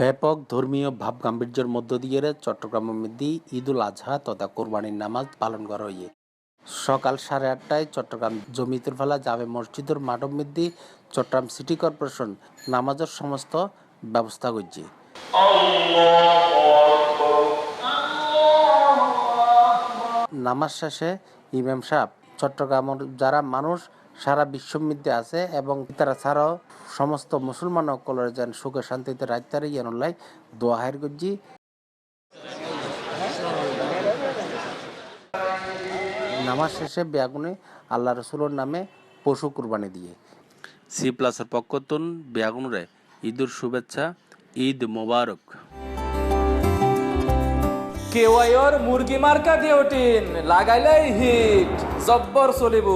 ব্যাপক ধর্মীয় ভাব গাম্ভীর্যের মধ্য দিয়ে চট্টগ্রামের মধ্যে ঈদুল আজহা তথা কোরবানির নামাজ পালন করা হয়ে সকাল সাড়ে আটটায় চট্টগ্রাম জমিতুর ফেলা জামে মসজিদের মাঠের মধ্যে চট্টগ্রাম সিটি কর্পোরেশন নামাজের সমস্ত ব্যবস্থা করছে। নামাজ শেষে ইমাম সাহেব, চট্টগ্রামের যারা মানুষ সারা বিশ্বর মধ্যে আছে এবং তারা ছাড়াও সমস্ত মুসলমান সকলের যেন সুখে শান্তিতে রাজতারে ইয়ানুল্লাহ দোয়া হায়ের করছি। নামাজ শেষে বেয়াগুনে আল্লাহ রসুলের নামে পশু কুরবানি দিয়ে। সি প্লাসের পক্ষ তুন বেয়াগুনরে ঈদুর শুভেচ্ছা ঈদ মোবারক। কেওয়াইর মুরগি মার্কা দিয়ে ওটিন লাগাইলেই হিট জব্বর চলিব।